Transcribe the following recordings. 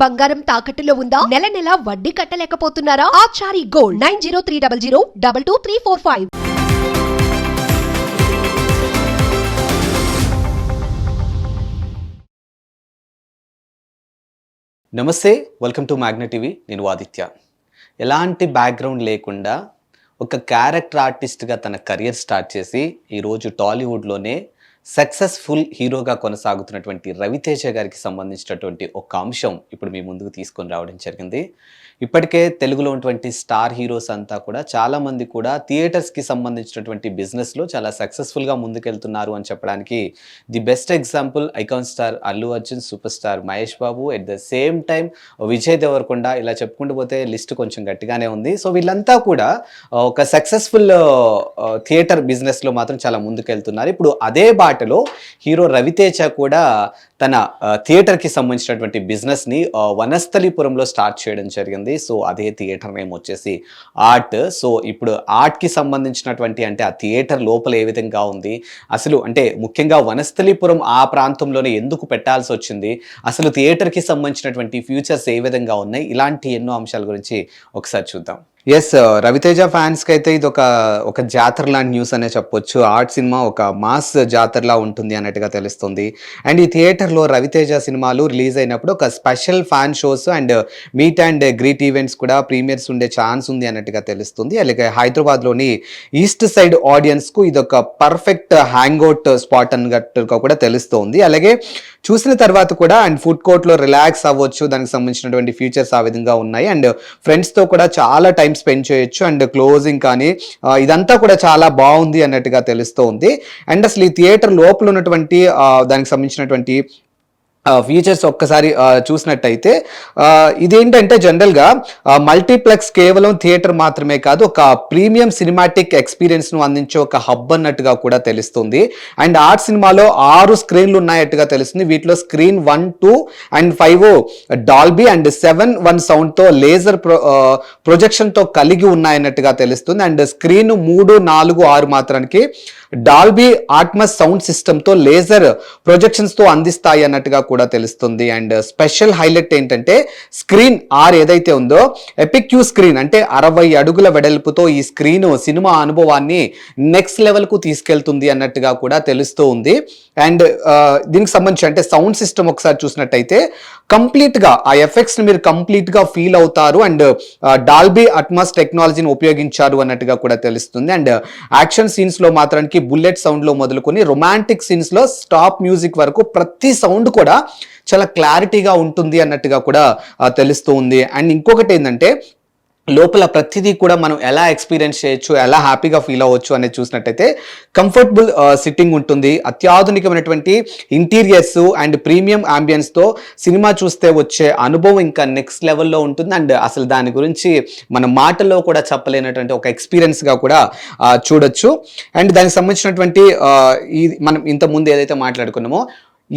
బంగారం తాకట్టులో ఉందా? నెల నెల వడ్డీ కట్టలేకపోతున్నారా? Achari gold nine zero three double zero double two three four five. నమస్తే వెల్కమ్ టు మ్యాగ్నా టీవీ నేను ఆదిత్య. ఎలాంటి బ్యాక్గ్రౌండ్ లేకుండా ఒక క్యారెక్టర్ ఆర్టిస్ట్గా తన కెరియర్ స్టార్ట్ చేసి ఈరోజు టాలీవుడ్లోనే సక్సెస్ఫుల్ హీరోగా కొనసాగుతున్నటువంటి రవితేజ గారికి సంబంధించినటువంటి ఒక అంశం ఇప్పుడు మీ ముందుకు తీసుకొని రావడం జరిగింది. ఇప్పటికే తెలుగులో ఉన్నటువంటి స్టార్ హీరోస్ అంతా కూడా చాలామంది కూడా థియేటర్స్కి సంబంధించినటువంటి బిజినెస్లో చాలా సక్సెస్ఫుల్గా ముందుకెళ్తున్నారు అని చెప్పడానికి the best example icon star Allu Arjun super star Mahesh Babu at the same time Vijay Deverakonda ఇలా చెప్పుకుంటూ పోతే లిస్ట్ కొంచెం గట్టిగానే ఉంది. సో వీళ్ళంతా కూడా ఒక సక్సెస్ఫుల్ థియేటర్ బిజినెస్లో మాత్రం చాలా ముందుకెళ్తున్నారు. ఇప్పుడు అదే పాటలో హీరో రవితేజ కూడా తన థియేటర్కి సంబంధించినటువంటి బిజినెస్ని ఆ, వనస్థలిపురంలో స్టార్ట్ చేయడం జరిగింది. సో అదే థియేటర్ నేమ్ వచ్చేసి ఆర్ట్. సో ఇప్పుడు ఆర్ట్కి సంబంధించినటువంటి అంటే ఆ థియేటర్ లోపల ఏ విధంగా ఉంది? అసలు అంటే ముఖ్యంగా వనస్థలిపురం ఆ ప్రాంతంలోనే ఎందుకు పెట్టాల్సి వచ్చింది? అసలు థియేటర్కి సంబంధించినటువంటి ఫ్యూచర్స్ ఏ విధంగా ఉన్నాయి? ఇలాంటి ఎన్నో అంశాల గురించి ఒకసారి చూద్దాం. ఎస్ రవితేజ ఫ్యాన్స్కి అయితే ఇది ఒక ఒక జాతర లాంటి న్యూస్ అనే చెప్పొచ్చు. ఆర్ట్ సినిమా ఒక మాస్ జాతరలా ఉంటుంది అన్నట్టుగా తెలుస్తుంది. అండ్ ఈ థియేటర్లో రవితేజ సినిమాలు రిలీజ్ అయినప్పుడు ఒక special fan shows and meet and greet events కూడా ప్రీమియర్స్ ఉండే ఛాన్స్ ఉంది అన్నట్టుగా తెలుస్తుంది. అలాగే హైదరాబాద్లోని ఈస్ట్ సైడ్ ఆడియన్స్కు ఇది ఒక పర్ఫెక్ట్ హ్యాంగ్ అవుట్ స్పాట్ అన్నట్టుగా కూడా తెలుస్తోంది. అలాగే చూసిన తర్వాత కూడా అండ్ ఫుడ్ కోర్ట్లో రిలాక్స్ అవ్వచ్చు. దానికి సంబంధించినటువంటి ఫీచర్స్ ఆ విధంగా ఉన్నాయి. అండ్ ఫ్రెండ్స్తో కూడా చాలా టైం స్పెండ్ చేయొచ్చు. అండ్ క్లోజింగ్ కానీ ఇదంతా కూడా చాలా బాగుంది అన్నట్టుగా తెలుస్తోంది. అండ్ అసలు ఈ థియేటర్ లోపల ఉన్నటువంటి దానికి సంబంధించినటువంటి ఫీచర్స్ ఒక్కసారి చూసినట్టయితే ఇదేంటంటే జనరల్గా మల్టీప్లెక్స్ కేవలం థియేటర్ మాత్రమే కాదు ఒక ప్రీమియం సినిమాటిక్ ఎక్స్పీరియన్స్ను అందించే ఒక హబ్ అన్నట్టుగా కూడా తెలుస్తుంది. అండ్ ఆర్ట్ సినిమాలో ఆరు స్క్రీన్లు ఉన్నాయట్టుగా తెలుస్తుంది. వీటిలో screen one two and five Dolby and seven one సౌండ్తో laser ప్రొ ప్రొజెక్షన్తో కలిగి ఉన్నాయన్నట్టుగా తెలుస్తుంది. అండ్ స్క్రీన్ మూడు నాలుగు ఆరు మాత్రానికి డాల్బీ ఆట్మస్ సౌండ్ సిస్టమ్తో లేజర్ ప్రొజెక్షన్స్తో అందిస్తాయి అన్నట్టుగా కూడా తెలుస్తుంది. అండ్ స్పెషల్ హైలైట్ ఏంటంటే స్క్రీన్ ఆర్ ఏదైతే ఉందో ఎపిక్యూ స్క్రీన్ అంటే అరవై అడుగుల వెడల్పుతో ఈ స్క్రీన్ సినిమా అనుభవాన్ని నెక్స్ట్ లెవెల్కు తీసుకెళ్తుంది అన్నట్టుగా కూడా తెలుస్తూ ఉంది. అండ్ దీనికి సంబంధించి అంటే సౌండ్ సిస్టమ్ ఒకసారి చూసినట్టయితే కంప్లీట్గా ఆ ఎఫెక్ట్స్ని మీరు కంప్లీట్గా ఫీల్ అవుతారు. అండ్ డాల్బీ అట్మాస్ టెక్నాలజీని ఉపయోగించారు అన్నట్టుగా కూడా తెలుస్తుంది. అండ్ యాక్షన్ సీన్స్లో మాత్రానికి బుల్లెట్ సౌండ్లో మొదలుకొని రొమాంటిక్ సీన్స్లో స్టాప్ మ్యూజిక్ వరకు ప్రతి సౌండ్ కూడా చాలా క్లారిటీగా ఉంటుంది అన్నట్టుగా కూడా తెలుస్తూ ఉంది. అండ్ ఇంకొకటి ఏంటంటే లోపల ప్రతిదీ కూడా మనం ఎలా ఎక్స్పీరియన్స్ చేయొచ్చు ఎలా హ్యాపీగా ఫీల్ అవ్వచ్చు అనేది చూసినట్టయితే కంఫర్టబుల్ సిట్టింగ్ ఉంటుంది. అత్యాధునికమైనటువంటి ఇంటీరియర్స్ అండ్ ప్రీమియం తో సినిమా చూస్తే వచ్చే అనుభవం ఇంకా నెక్స్ట్ లెవెల్లో ఉంటుంది. అండ్ అసలు దాని గురించి మన మాటల్లో కూడా చెప్పలేనటువంటి ఒక ఎక్స్పీరియన్స్గా కూడా చూడొచ్చు. అండ్ దానికి సంబంధించినటువంటి ఈ మనం ఇంత ముందు ఏదైతే మాట్లాడుకున్నామో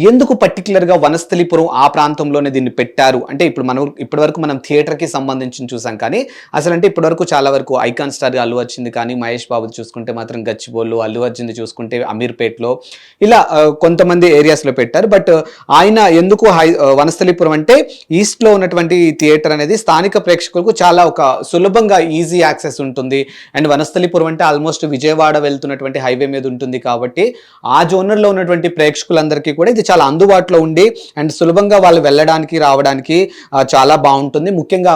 ఎందుకు పర్టికులర్గా వనస్థలిపురం ఆ ప్రాంతంలోనే దీన్ని పెట్టారు? అంటే ఇప్పుడు మనం ఇప్పటివరకు మనం థియేటర్కి సంబంధించి చూసాం కానీ అసలు అంటే ఇప్పటివరకు చాలా వరకు ఐకాన్ స్టార్గా అల్లు వచ్చింది కానీ మహేష్ బాబు చూసుకుంటే మాత్రం గచ్చిబోళ్ళు అల్లు అర్జున్ చూసుకుంటే అమీర్పేట్లో ఇలా కొంతమంది ఏరియాస్లో పెట్టారు. బట్ ఆయన ఎందుకు హై వనస్థలిపురం అంటే ఈస్ట్లో ఉన్నటువంటి థియేటర్ అనేది స్థానిక ప్రేక్షకులకు చాలా ఒక సులభంగా ఈజీ యాక్సెస్ ఉంటుంది. అండ్ వనస్థలిపురం అంటే ఆల్మోస్ట్ విజయవాడ వెళ్తున్నటువంటి హైవే మీద ఉంటుంది కాబట్టి ఆ జోనర్లో ఉన్నటువంటి ప్రేక్షకులందరికీ కూడా ఇది చాలా అందుబాటులో ఉండి అండ్ సులభంగా వాళ్ళు వెళ్ళడానికి రావడానికి చాలా బాగుంటుంది. ముఖ్యంగా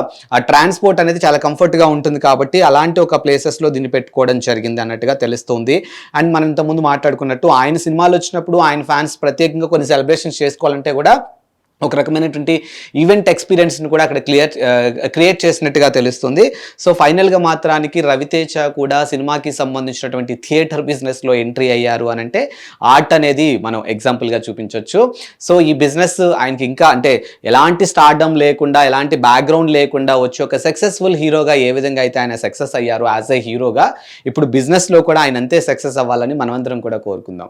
ట్రాన్స్పోర్ట్ అనేది చాలా కంఫర్ట్గా ఉంటుంది కాబట్టి అలాంటి ఒక ప్లేసెస్లో దీన్ని పెట్టుకోవడం జరిగింది అన్నట్టుగా తెలుస్తుంది. అండ్ మనం ఇంతకుముందు మాట్లాడుకున్నట్టు ఆయన సినిమాలు వచ్చినప్పుడు ఆయన ఫ్యాన్స్ ప్రత్యేకంగా కొన్ని సెలబ్రేషన్స్ చేసుకోవాలంటే కూడా ఒక రకమైనటువంటి ఈవెంట్ ఎక్స్పీరియన్స్ని కూడా అక్కడ క్లియర్ క్రియేట్ చేసినట్టుగా తెలుస్తుంది. సో ఫైనల్గా మాత్రానికి రవితేజ కూడా సినిమాకి సంబంధించినటువంటి థియేటర్ బిజినెస్లో ఎంట్రీ అయ్యారు అని అంటే ఆర్ట్ అనేది మనం ఎగ్జాంపుల్గా చూపించవచ్చు సో ఈ బిజినెస్ ఆయనకి ఇంకా అంటే ఎలాంటి స్టార్డమ్ లేకుండా ఎలాంటి బ్యాక్గ్రౌండ్ లేకుండా వచ్చి ఒక సక్సెస్ఫుల్ హీరోగా ఏ విధంగా అయితే ఆయన సక్సెస్ అయ్యారు యాజ్ ఎ హీరోగా ఇప్పుడు బిజినెస్లో కూడా ఆయన అంతే సక్సెస్ అవ్వాలని మనమందరం కూడా కోరుకుందాం.